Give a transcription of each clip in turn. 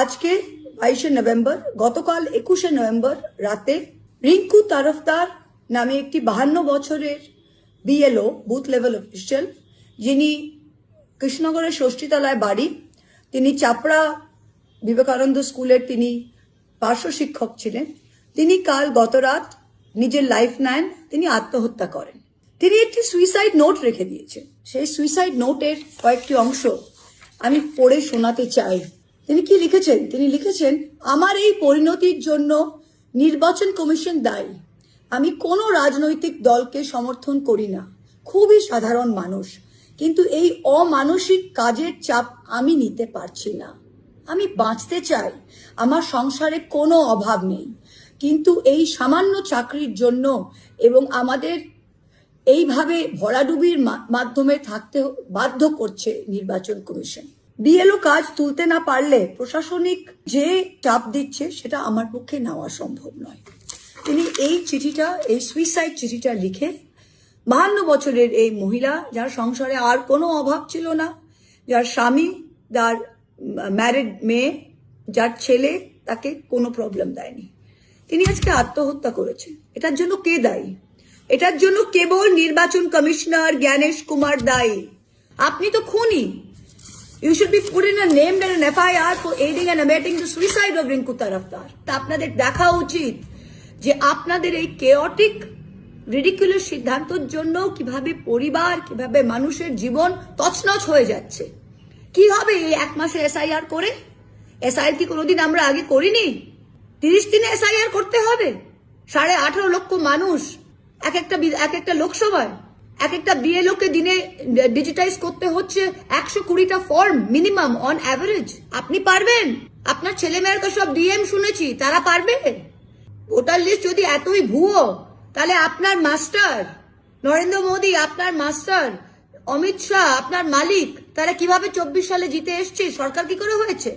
আজকে বাইশে নভেম্বর, গতকাল একুশে নভেম্বর রাতে রিঙ্কু তারফদার নামে একটি বাহান্ন বছরের বিএলও বুথ লেভেল অফিসিয়াল যিনি কৃষ্ণনগরের ষষ্ঠীতলায় বাড়ি, তিনি চাপড়া বিবেকানন্দ স্কুলের তিনি পার্শ্ব শিক্ষক ছিলেন। তিনি কাল গতরাত নিজের লাইফ নেন, তিনি আত্মহত্যা করেন। তিনি একটি সুইসাইড নোট রেখে দিয়েছেন। সেই সুইসাইড নোটের কয়েকটি অংশ আমি পড়ে শোনাতে চাই। তিনি কি লিখেছেন? তিনি লিখেছেন, আমার এই পরিণতির জন্য নির্বাচন কমিশন দায়ী। আমি কোনো রাজনৈতিক দলকে সমর্থন করি না। খুবই সাধারণ মানুষ। কিন্তু এই অমানসিক কাজের চাপ আমি নিতে পারছি না। আমি বাঁচতে চাই। আমার সংসারে কোনো অভাব নেই। কিন্তু এই সামান্য চাকরির জন্য এবং আমাদের এইভাবে ভরাডুবির মাধ্যমে থাকতে বাধ্য করছে নির্বাচন কমিশন। বিএলও কাজ তুলতে না পারলে প্রশাসনিক যে চাপ দিচ্ছে সেটা আমার পক্ষে নেওয়া সম্ভব নয়। তিনি এই চিঠিটা, এই সুইসাইড চিঠিটা লিখে বাহান্ন বছরের এই মহিলা, যার সংসারে আর কোনো অভাব ছিল না, যার স্বামী, যার ম্যারিড মেয়ে, যার ছেলে তাকে কোনো প্রবলেম দেয়নি। তিনি আজকে আত্মহত্যা করেছেন। এটার জন্য কে দায়ী? এটার জন্য কেবল নির্বাচন কমিশনার জ্ঞানেশ কুমার দায়ী। আপনি তো খুনি। You should put in a name and an FIR for aiding and abetting the suicide of Rinku Tarafdar তা আপনাদের দেখা উচিত যে আপনাদের এই কেওটিক রিডিকুলার সিদ্ধান্তর জন্য কীভাবে পরিবার, কীভাবে মানুষের জীবন তছনছ হয়ে যাচ্ছে। কি হবে এই এক মাসে এসআইআর করে? এসআইআর কি কোনোদিন আমরা আগে করিনি? তিরিশ দিনে এসআইআর করতে হবে? সাড়ে আঠারো লক্ষ মানুষ, এক একটা এক একটা লোকসভায়। এক একটা বিএলও কে দিনে ডিজিটাইজ করতে হচ্ছে একশো কুড়িটা ফর্ম মিনিমাম অন অ্যাভারেজ আপনি পারবেন? আপনার ছেলে মেয়ের তো সব ডিএম শুনেছি, তারা পারবে? ভোটার লিস্ট যদি এতই ভুয়ো, তাহলে আপনার মাস্টার নরেন্দ্র মোদী আপনার মাস্টার অমিত শাহ আপনার মালিক, তারা কীভাবে চব্বিশ সালে জিতে এসছে? সরকার কি করে হয়েছে?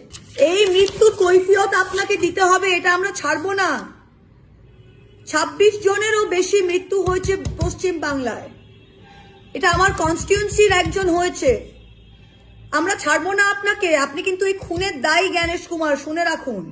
এই মৃত্যুর কৈফিয়ত আপনাকে দিতে হবে, এটা আমরা ছাড়বো না। ছাব্বিশ জনেরও বেশি মৃত্যু হয়েছে পশ্চিম বাংলায়। এটা আমার কনস্টিটিউন্সির একজন হয়েছে। আমরা ছাড়বো না আপনাকে, আপনি কিন্তু এই খুনের দায়ী জ্ঞানেশ কুমার, শুনে রাখুন।